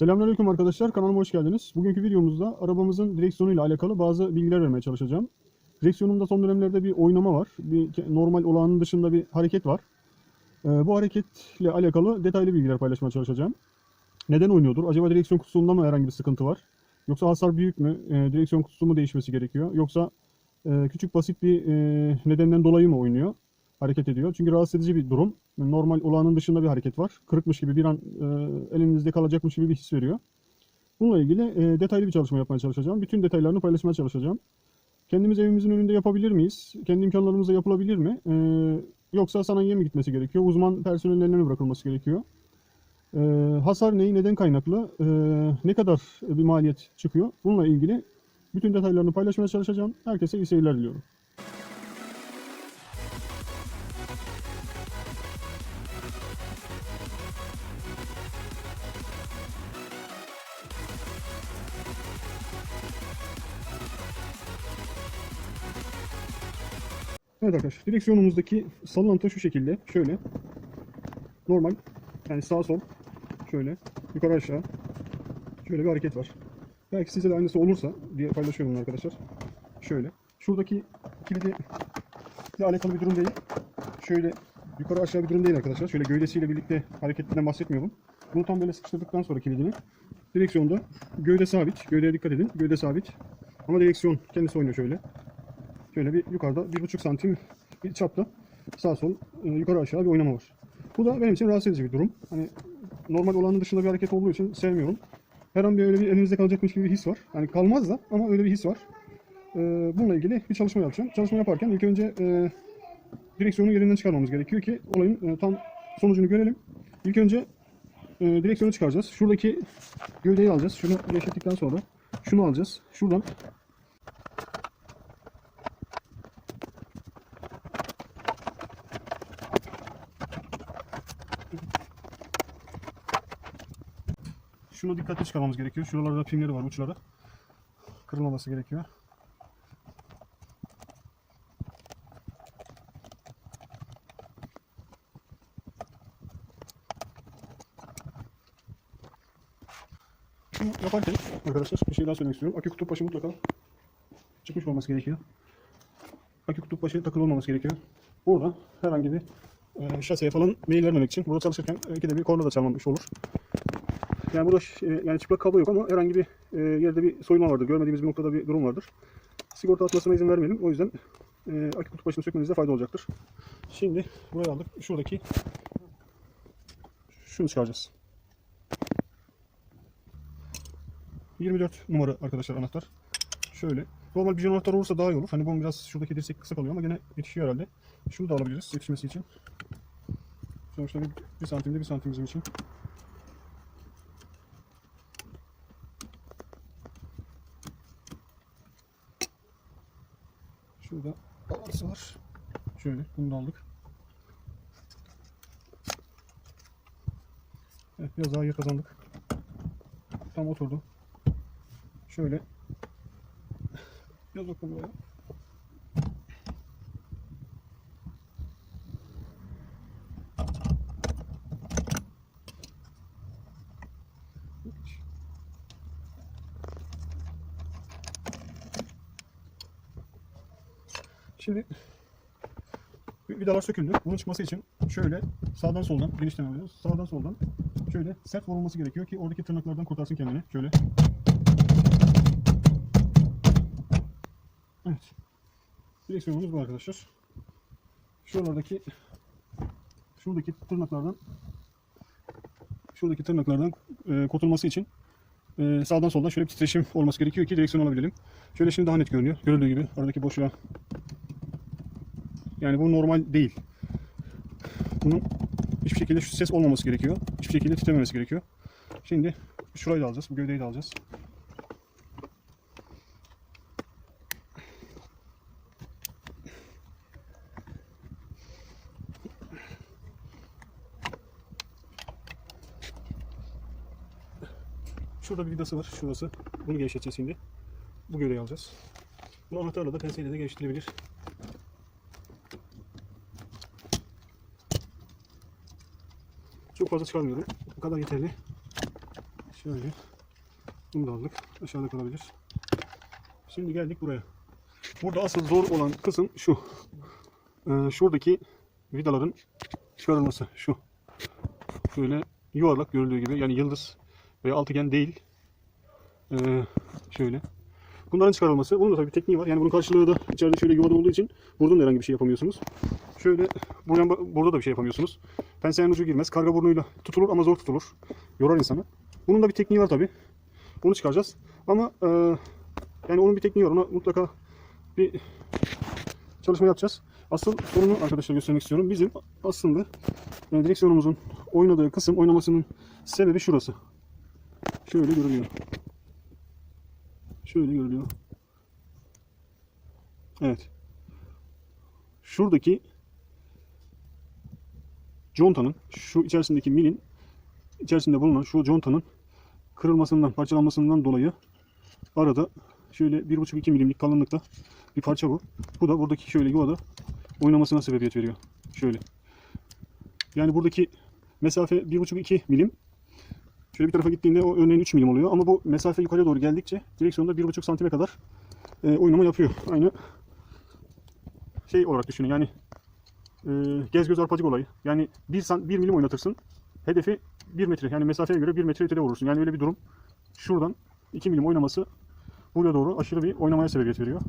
Selamünaleyküm arkadaşlar. Kanalıma hoş geldiniz. Bugünkü videomuzda arabamızın direksiyonuyla alakalı bazı bilgiler vermeye çalışacağım. Direksiyonumda son dönemlerde bir oynama var. Bir normal olanın dışında bir hareket var. Ee, bu hareketle alakalı detaylı bilgiler paylaşmaya çalışacağım. Neden oynuyordur? Acaba direksiyon kutusunda mı herhangi bir sıkıntı var? Yoksa hasar büyük mü? Ee, direksiyon kutusu mu değişmesi gerekiyor? Yoksa e, küçük basit bir e, nedenden dolayı mı oynuyor? Hareket ediyor. Çünkü rahatsız edici bir durum. Normal olanın dışında bir hareket var. Kırıkmış gibi bir an e, elinizde kalacakmış gibi bir his veriyor. Bununla ilgili e, detaylı bir çalışma yapmaya çalışacağım. Bütün detaylarını paylaşmaya çalışacağım. Kendimiz evimizin önünde yapabilir miyiz? Kendi imkanlarımızla yapılabilir mi? E, yoksa sanayiye mi gitmesi gerekiyor? Uzman personellerine mi bırakılması gerekiyor? E, hasar neyi, neden kaynaklı? E, ne kadar bir maliyet çıkıyor? Bununla ilgili bütün detaylarını paylaşmaya çalışacağım. Herkese iyi seyirler diliyorum. Evet arkadaşlar direksiyonumuzdaki sallantı şu şekilde şöyle normal yani sağ sol şöyle yukarı aşağı şöyle bir hareket var. Belki size de aynısı olursa diye paylaşıyorum arkadaşlar. Şöyle şuradaki kilidi ile alakalı bir durum değil. Şöyle yukarı aşağı bir durum değil arkadaşlar. Şöyle gövdesiyle birlikte hareketinden bahsetmiyorum. Bunu tam böyle sıkıştırdıktan sonra kilidini direksiyonda gövde sabit. Gövdeye dikkat edin. Gövde sabit. Ama direksiyon kendisi oynuyor şöyle. Şöyle bir yukarıda 1,5 santim bir çapta sağ sol e, yukarı aşağı bir oynama var. Bu da benim için rahatsız edici bir durum. Hani normal olanın dışında bir hareket olduğu için sevmiyorum. Her an bir öyle bir elinizde kalacakmış gibi bir his var. Hani kalmaz da ama öyle bir his var. E, bununla ilgili bir çalışma yapacağım. Çalışma yaparken ilk önce e, direksiyonu yerinden çıkarmamız gerekiyor ki olayın e, tam sonucunu görelim. İlk önce e, direksiyonu çıkaracağız. Şuradaki gövdeyi alacağız. Şunu gevşettikten sonra şunu alacağız. Şuradan Şunu dikkatli çıkarmamız gerekiyor. Şuralarda pimleri var uçları. Kırılmaması gerekiyor. Şunu yaparken arkadaşlar bir şey daha söylemek istiyorum. Akü kutup başı mutlaka çıkmış olması gerekiyor. Akü kutup başı takılı olmaması gerekiyor. Burada herhangi bir şaseye falan mail vermemek için burada çalışırken ikide bir korna da çalmamış olur. Yani burada e, yani çıplak kablo yok ama herhangi bir e, yerde bir soyulma vardır. Görmediğimiz bir noktada bir durum vardır. Sigorta atmasına izin vermeyelim. O yüzden e, akü kutup başını sökmenizde fayda olacaktır. Şimdi buraya aldık. Şuradaki şunu çıkaracağız. 24 numara arkadaşlar anahtar. Şöyle. Normal bir anahtar olursa daha iyi olur. Hani bunun biraz şuradaki dirsek kısa kalıyor ama gene yetişiyor herhalde. Şunu da alabiliriz yetişmesi için. Sonuçta bir, bir santimde bir santim bizim için. Şurada balansı var. Şöyle bunu da aldık. Evet biraz daha yer kazandık. Tam oturdu. Şöyle. Biraz bakalım buraya. Şimdi vidalar söküldü. Bunun çıkması için şöyle sağdan soldan genişten alıyoruz. Sağdan soldan şöyle sert vurulması gerekiyor ki oradaki tırnaklardan kurtarsın kendini. Şöyle. Evet. Direksiyonumuz bu arkadaşlar. Şuralardaki şuradaki tırnaklardan şuradaki tırnaklardan e, kurtulması için e, sağdan soldan şöyle bir titreşim olması gerekiyor ki direksiyon alabilelim. Şöyle şimdi daha net görünüyor. Görüldüğü gibi aradaki boşluğa yani bu normal değil. Bunun hiçbir şekilde şu ses olmaması gerekiyor. Hiçbir şekilde titrememesi gerekiyor. Şimdi şurayı da alacağız. Bu gövdeyi de alacağız. Şurada bir vidası var. Şurası. Bunu gevşeteceğiz şimdi. Bu gövdeyi alacağız. Bu anahtarla da penseyle de gevşetilebilir. Çok fazla çıkarmıyorum. Bu kadar yeterli. Şöyle. Bunu da aldık. Aşağıda kalabilir. Şimdi geldik buraya. Burada asıl zor olan kısım şu. Ee, şuradaki vidaların çıkarılması. Şu. Şöyle yuvarlak görüldüğü gibi. Yani yıldız veya altıgen değil. Ee, şöyle. Bunların çıkarılması. Bunun da tabii tekniği var. Yani bunun karşılığı da içeride şöyle yuvada olduğu için buradan da herhangi bir şey yapamıyorsunuz. Şöyle buradan, burada da bir şey yapamıyorsunuz. Pensenin ucu girmez. Karga burnuyla tutulur ama zor tutulur. Yorar insanı. Bunun da bir tekniği var tabii. Bunu çıkaracağız. Ama e, yani onun bir tekniği var. Ona mutlaka bir çalışma yapacağız. Asıl sorunu arkadaşlar göstermek istiyorum. Bizim aslında yani direksiyonumuzun oynadığı kısım oynamasının sebebi şurası. Şöyle görülüyor. Şöyle görülüyor. Evet. Şuradaki contanın, şu içerisindeki milin içerisinde bulunan şu contanın kırılmasından, parçalanmasından dolayı arada şöyle 1,5-2 milimlik kalınlıkta bir parça bu. Bu da buradaki şöyle yuvada oynamasına sebebiyet veriyor. Şöyle. Yani buradaki mesafe 1,5-2 milim. Şöyle bir tarafa gittiğinde o örneğin 3 milim oluyor. Ama bu mesafe yukarıya doğru geldikçe direksiyonda 1,5 santime kadar e, oynama yapıyor. Aynı şey olarak düşünün. Yani e, gez göz arpacık olayı. Yani 1, san, 1 milim oynatırsın. Hedefi 1 metre. Yani mesafeye göre 1 metre ötede vurursun. Yani öyle bir durum. Şuradan 2 milim oynaması buraya doğru aşırı bir oynamaya sebebiyet veriyor.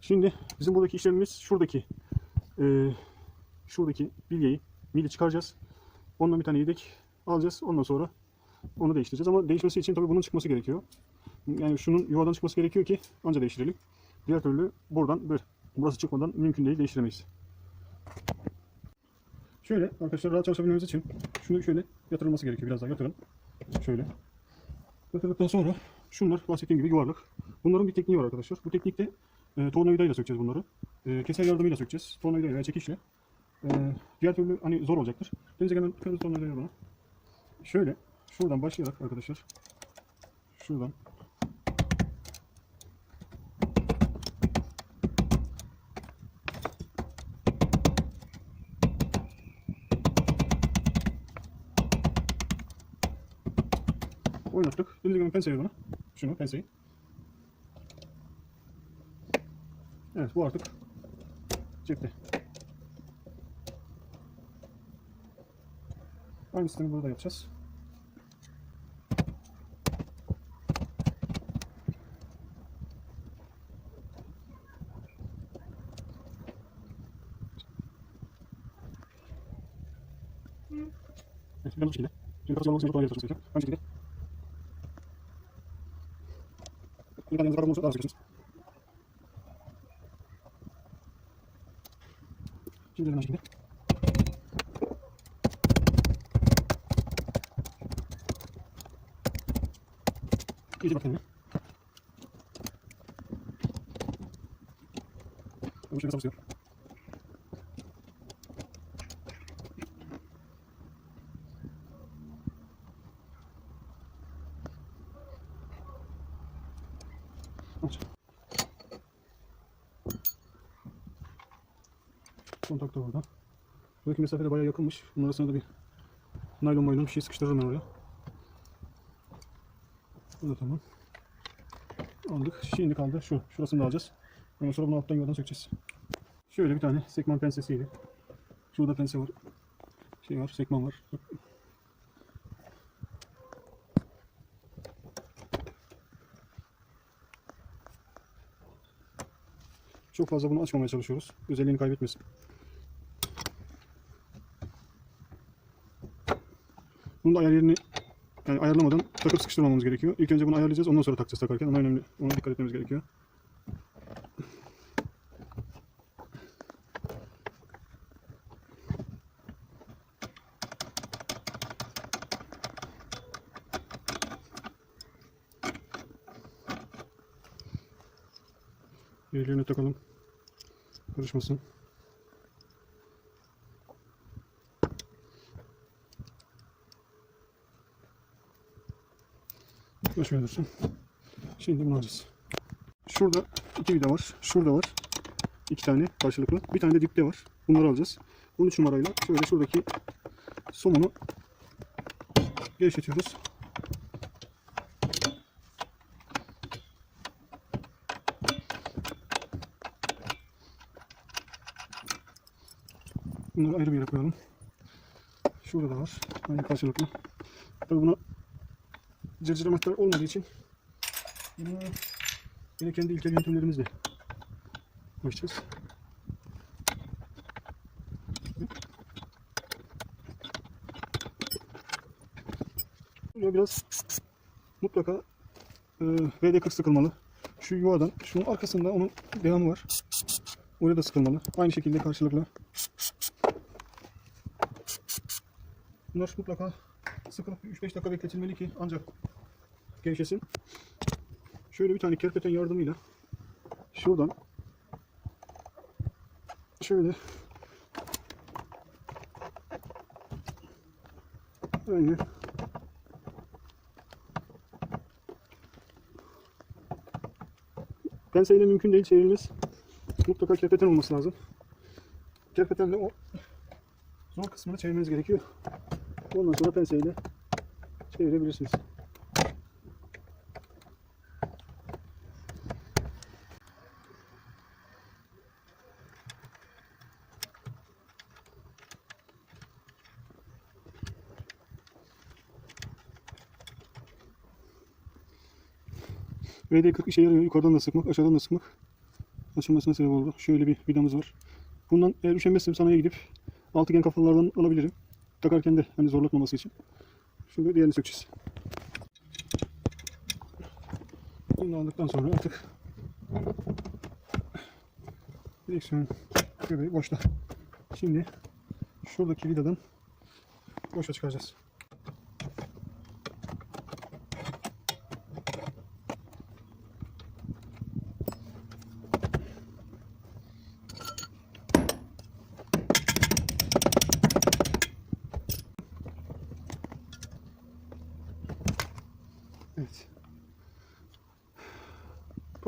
Şimdi bizim buradaki işlemimiz şuradaki e, şuradaki bilyeyi mili çıkaracağız. Ondan bir tane yedek alacağız. Ondan sonra onu değiştireceğiz. Ama değişmesi için tabii bunun çıkması gerekiyor. Yani şunun yuvadan çıkması gerekiyor ki anca değiştirelim. Diğer türlü buradan böyle burası çıkmadan mümkün değil değiştiremeyiz. Şöyle arkadaşlar rahat çalışabilmemiz için şunu şöyle yatırılması gerekiyor. Biraz daha yatırın. Şöyle. Yatırdıktan sonra şunlar bahsettiğim gibi yuvarlak. Bunların bir tekniği var arkadaşlar. Bu teknikte e, tornavidayla sökeceğiz bunları. E, keser yardımıyla sökeceğiz. Tornavidayla veya çekişle. E, diğer türlü hani zor olacaktır. Denize gelen kırmızı tornavidayla bana. Şöyle şuradan başlayarak arkadaşlar. Şuradan oynattık. Denize gelen penseyi bana. Şunu penseyi. Evet bu artık cepte. Aynı sistemi burada yapacağız. Evet, ben bu şekilde. Şimdi kapatacağım olmasını yapıp gerekiyor. Aynı şekilde. 공간에서 받아먹어서 나와주겠습니다. 힘들게 마시겠네. 이제 막혔네. 어, 여기 좀 써보세요. Kontak da burada. Buradaki mesafe de bayağı yakınmış. Bunun arasına da bir naylon maylon bir şey sıkıştırırım ben oraya. Bu da tamam. Aldık. Şimdi kaldı şu. Şurasını da alacağız. Ondan sonra bunu alttan yuvadan sökeceğiz. Şöyle bir tane sekman pensesiyle. Şurada pense var. Şey var, sekman var. Çok fazla bunu açmamaya çalışıyoruz. Özelliğini kaybetmesin. Bunun da ayar yani ayarlamadan takıp sıkıştırmamamız gerekiyor. İlk önce bunu ayarlayacağız. Ondan sonra takacağız takarken. Ona önemli. Ona dikkat etmemiz gerekiyor. Diğerlerine takalım. Karışmasın. Dur şöyle. Şimdi bunu alacağız. Şurada iki vida var. Şurada var. iki tane karşılıklı. Bir tane de dipte var. Bunları alacağız. Bunun 3 numarayla şöyle şuradaki somunu gevşetiyoruz. Bunları ayrı bir yere koyalım. Şurada da var. Aynı karşılıklı. Tabii buna cırcıramaklar olmadığı için yine kendi ilkel yöntemlerimizle açacağız. Buraya biraz mutlaka e, VD40 sıkılmalı. Şu yuvadan, şunun arkasında onun devamı var. Oraya da sıkılmalı. Aynı şekilde karşılıklı. Bunlar mutlaka sıkılıp 3-5 dakika bekletilmeli ki ancak gevşesin. Şöyle bir tane kerpeten yardımıyla şuradan şöyle Aynen. Penseyle mümkün değil çevirmemiz. Mutlaka kerpeten olması lazım. Kerpetenle o zor kısmını çevirmeniz gerekiyor. Ondan sonra penseyle çevirebilirsiniz. VD40 işe yarıyor. Yukarıdan da sıkmak, aşağıdan da sıkmak açılmasına sebep oldu. Şöyle bir vidamız var. Bundan eğer üşenmezsem sanayiye gidip altıgen kafalardan alabilirim. Takarken de hani zorlatmaması için. Şimdi diğerini sökeceğiz. Bunu aldıktan sonra artık direksiyon göbeği boşta. Şimdi şuradaki vidadan boşa çıkaracağız.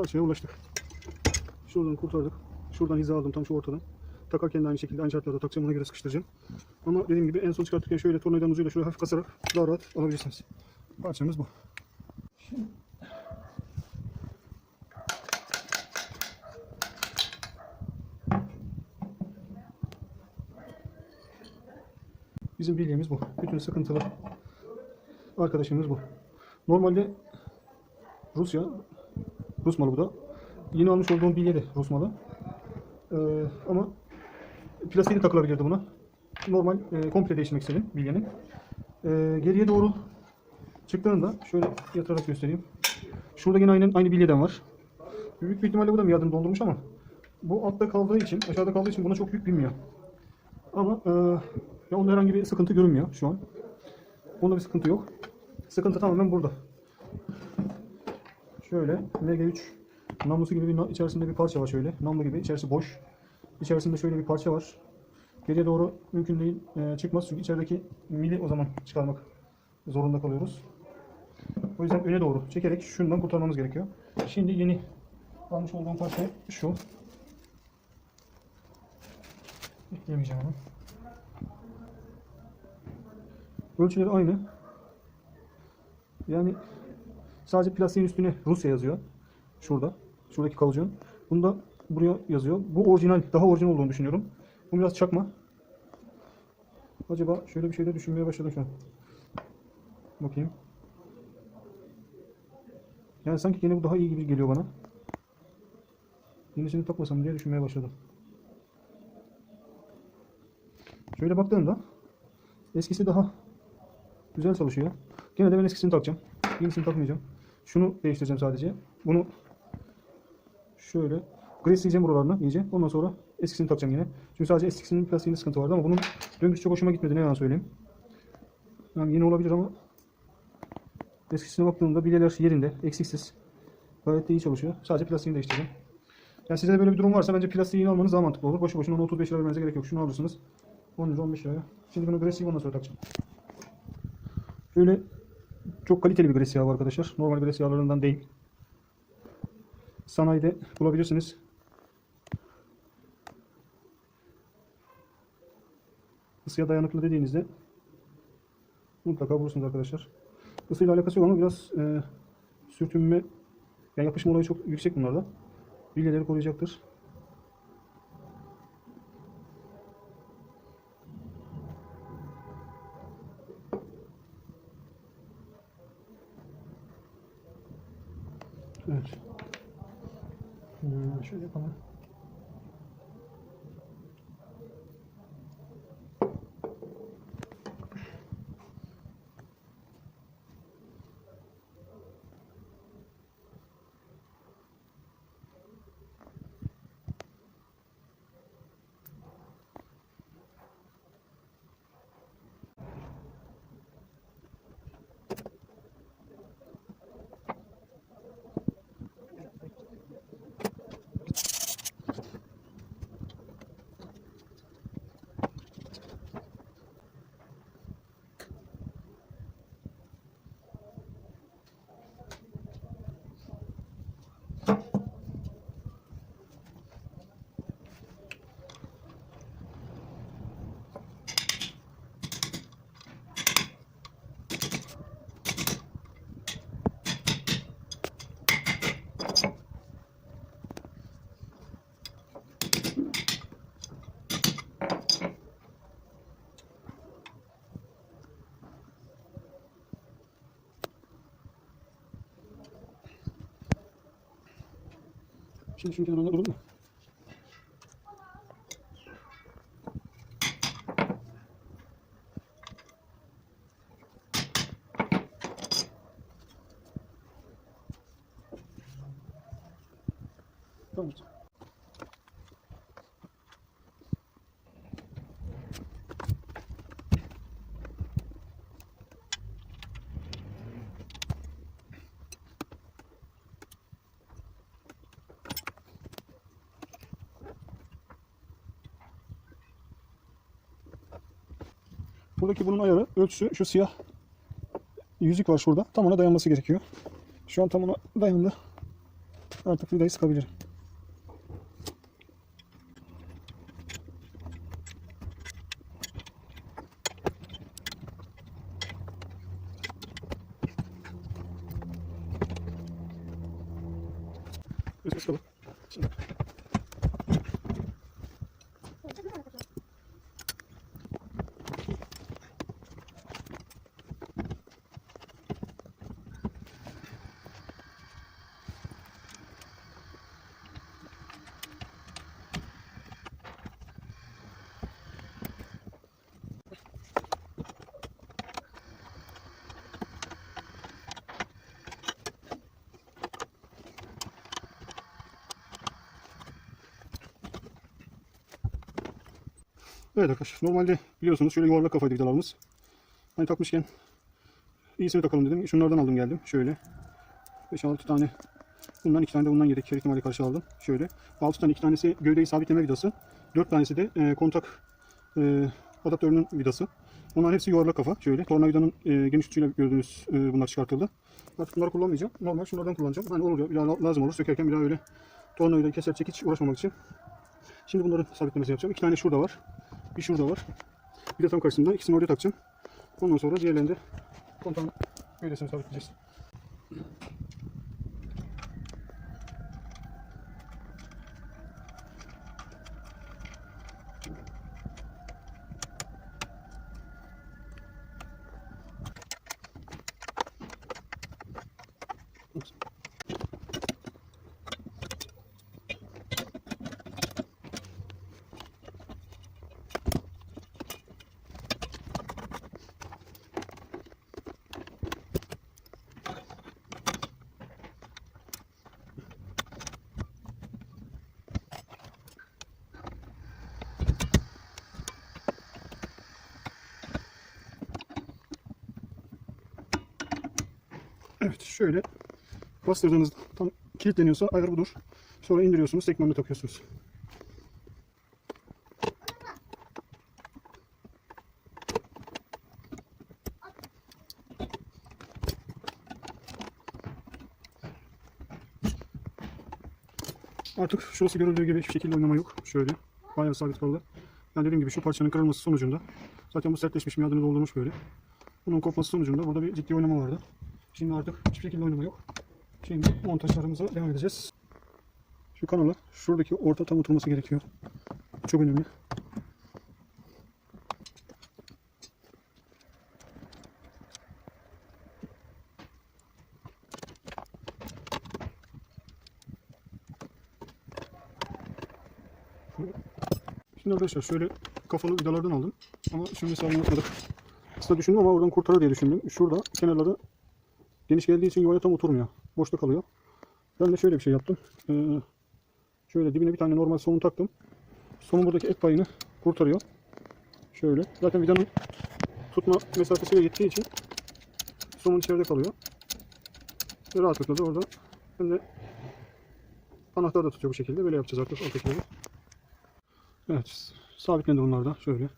Parçaya ulaştık. Şuradan kurtardık. Şuradan hiza aldım tam şu ortadan. Takarken de aynı şekilde aynı şartlarda takacağım ona göre sıkıştıracağım. Ama dediğim gibi en son çıkartırken şöyle tornavidanın ucuyla şöyle hafif kasarak daha rahat alabilirsiniz. Parçamız bu. Bizim bilyemiz bu. Bütün sıkıntılı arkadaşımız bu. Normalde Rusya, Rus malı bu da. Yeni almış olduğum bilye de Rus malı. Ee, ama plastiği de takılabilirdi buna. Normal e, komple değiştirmek istedim bilyenin. Ee, geriye doğru çıktığında şöyle yatırarak göstereyim. Şurada yine aynı, aynı bilyeden var. Büyük bir ihtimalle bu da miadını doldurmuş ama bu altta kaldığı için, aşağıda kaldığı için buna çok yük binmiyor. Ama e, ya onda herhangi bir sıkıntı görünmüyor şu an. Onda bir sıkıntı yok. Sıkıntı tamamen burada. Şöyle MG3 namlusu gibi bir içerisinde bir parça var şöyle. Namlu gibi içerisi boş. İçerisinde şöyle bir parça var. Geriye doğru mümkün değil e, çıkmaz çünkü içerideki mili o zaman çıkarmak zorunda kalıyoruz. O yüzden öne doğru çekerek şundan kurtarmamız gerekiyor. Şimdi yeni almış olduğum parça şu. Ekleyemeyeceğim onu. Ölçüleri aynı. Yani sadece plastiğin üstüne Rusya yazıyor. Şurada. Şuradaki kalıcının. Bunda buraya yazıyor. Bu orijinal, daha orijinal olduğunu düşünüyorum. Bu biraz çakma. Acaba şöyle bir şey de düşünmeye başladım şu an. Bakayım. Yani sanki yine bu daha iyi gibi geliyor bana. Yenisini takmasam diye düşünmeye başladım. Şöyle baktığımda eskisi daha güzel çalışıyor. Gene de ben eskisini takacağım. Yenisini takmayacağım. Şunu değiştireceğim sadece. Bunu şöyle gresleyeceğim buralarına iyice. Ondan sonra eskisini takacağım yine. Çünkü sadece eskisinin plastiğinde sıkıntı vardı ama bunun döngüsü çok hoşuma gitmedi ne yalan söyleyeyim. Yani yeni olabilir ama eskisine baktığımda bilyeler yerinde, eksiksiz. Gayet de iyi çalışıyor. Sadece plastiğini değiştireceğim. Yani size de böyle bir durum varsa bence plastiği yeni almanız daha mantıklı olur. Boşu boşuna ona 35 lira vermenize gerek yok. Şunu alırsınız. 10 lira 15 liraya. Şimdi bunu gresleyip ondan sonra takacağım. Şöyle çok kaliteli bir gres yağı var arkadaşlar. Normal gres yağlarından değil. Sanayide bulabilirsiniz. Isıya dayanıklı dediğinizde mutlaka bulursunuz arkadaşlar. Isıyla alakası yok ama biraz e, sürtünme yani yapışma olayı çok yüksek bunlarda. Bilyeleri koruyacaktır. Evet. Hmm, şöyle yapalım. Şimdi şunun kenarında duralım mı? Tamam. Buradaki bunun ayarı, ölçüsü şu siyah yüzük var şurada. Tam ona dayanması gerekiyor. Şu an tam ona dayandı. Artık vidayı sıkabilirim. Biz sıkalım. Şimdi. Evet arkadaşlar normalde biliyorsunuz şöyle yuvarlak kafaydı vidalarımız. Hani takmışken iyisini takalım dedim. Şunlardan aldım geldim. Şöyle 5-6 tane bundan 2 tane de bundan yedek her ihtimali karşı aldım. Şöyle 6 tane 2 tanesi gövdeyi sabitleme vidası. 4 tanesi de e, kontak e, adaptörünün vidası. Bunların hepsi yuvarlak kafa. Şöyle tornavidanın e, geniş ucuyla gördüğünüz e, bunlar çıkartıldı. Artık bunları kullanmayacağım. Normal şunlardan kullanacağım. Hani olur ya lazım olur sökerken bir daha öyle tornavidayı keser çekiç uğraşmamak için. Şimdi bunların sabitlemesini yapacağım. İki tane şurada var. Bir şurada var. Bir de tam karşısında. İkisini oraya takacağım. Ondan sonra diğerlerini de kontağın böylesine sabitleyeceğiz. Evet şöyle bastırdığınızda tam kilitleniyorsa ayar budur. Sonra indiriyorsunuz tekmanını takıyorsunuz. Artık şurası görüldüğü gibi hiçbir şekilde oynama yok. Şöyle bayağı sabit kaldı. Yani dediğim gibi şu parçanın kırılması sonucunda zaten bu sertleşmiş miadını doldurmuş böyle. Bunun kopması sonucunda burada bir ciddi oynama vardı. Şimdi artık hiçbir şekilde oynama yok. Şimdi montajlarımıza devam edeceğiz. Şu kanala şuradaki orta tam oturması gerekiyor. Çok önemli. Şimdi arkadaşlar şöyle kafalı vidalardan aldım. Ama şimdi sağlam atmadık. Aslında düşündüm ama oradan kurtarır diye düşündüm. Şurada kenarları geniş geldiği için yuvaya tam oturmuyor. Boşta kalıyor. Ben de şöyle bir şey yaptım. Ee, şöyle dibine bir tane normal somun taktım. Somun buradaki et payını kurtarıyor. Şöyle. Zaten vidanın tutma mesafesiyle gittiği için somun içeride kalıyor. Ve rahatlıkla da orada hem de anahtar da tutuyor bu şekilde. Böyle yapacağız artık alttakileri. Evet. Sabitlendi bunlar da. Şöyle.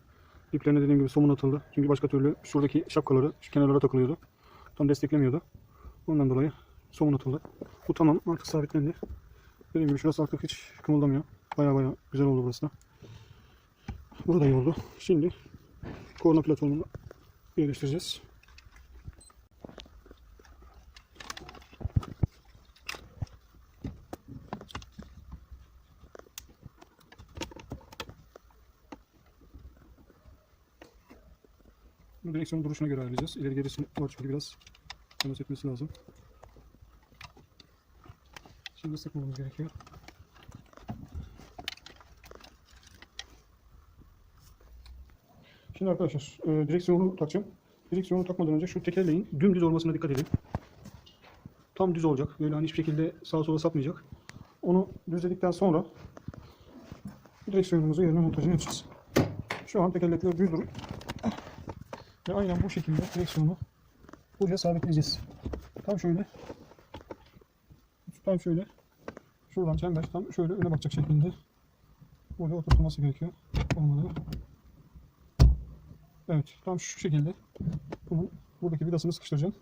İplerine dediğim gibi somun atıldı. Çünkü başka türlü şuradaki şapkaları şu kenarlara takılıyordu. Tam desteklemiyordu. Ondan dolayı somun atıldı. Bu tamam. Artık sabitlendi. Dediğim gibi şurası artık hiç kımıldamıyor. Baya baya güzel oldu burası da. Burada iyi oldu. Şimdi korna platformunu yerleştireceğiz. Bunu direksiyonun duruşuna göre ayarlayacağız. İleri gerisini var çünkü biraz temas etmesi lazım. Şimdi sıkmamız gerekiyor. Şimdi arkadaşlar e, direksiyonu takacağım. Direksiyonu takmadan önce şu tekerleğin dümdüz olmasına dikkat edin. Tam düz olacak. Böyle hani hiçbir şekilde sağa sola sapmayacak. Onu düzledikten sonra direksiyonumuzu yerine montajını yapacağız. Şu an tekerlekler düz durup ve aynen bu şekilde direksiyonu buraya sabitleyeceğiz. Tam şöyle. Tam şöyle. Şuradan çember tam şöyle öne bakacak şekilde. Burada oturtulması gerekiyor. Olmadı. Evet. Tam şu şekilde. Bunun buradaki vidasını sıkıştıracağım.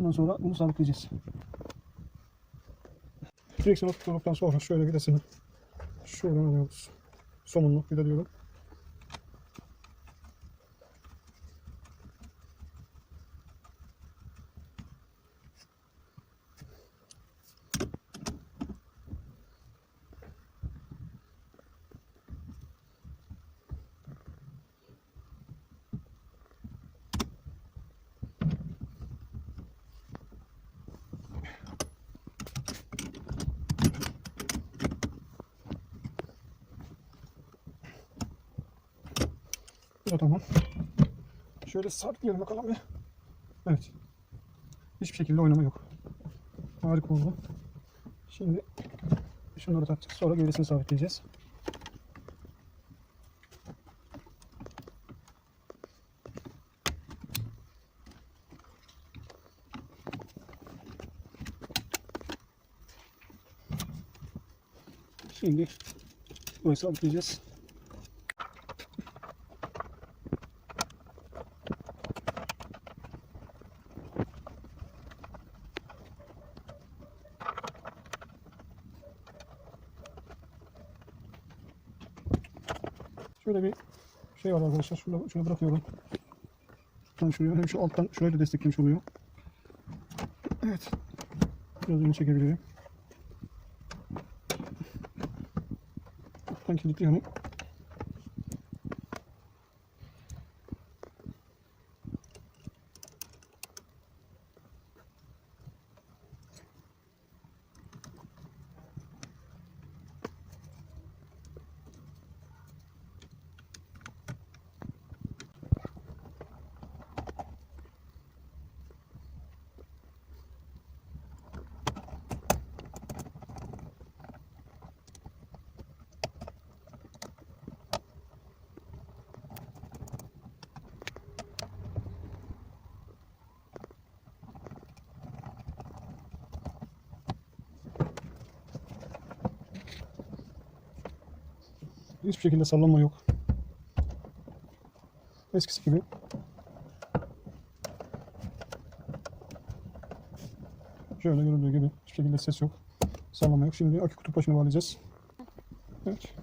Ondan sonra bunu sabitleyeceğiz. Direksiyonu tutturduktan sonra şöyle vidasını şuradan alıyoruz. Somunlu vida diyorum. Bu da tamam. Şöyle sabitleyelim bakalım bir. Evet. Hiçbir şekilde oynama yok. Harika oldu. Şimdi şunları takacağız. Sonra gerisini sabitleyeceğiz. Şimdi burayı sabitleyeceğiz. Şöyle bir şey var arkadaşlar. Şunu, şunu bırakıyorum. Tam şuraya hem şu alttan şurayı da desteklemiş oluyor. Evet. Biraz öne çekebilirim. Alttan kilitliyorum. Hiçbir şekilde sallanma yok. Eskisi gibi. Şöyle görüldüğü gibi hiçbir şekilde ses yok. Sallama yok. Şimdi akü kutup başına bağlayacağız. Evet.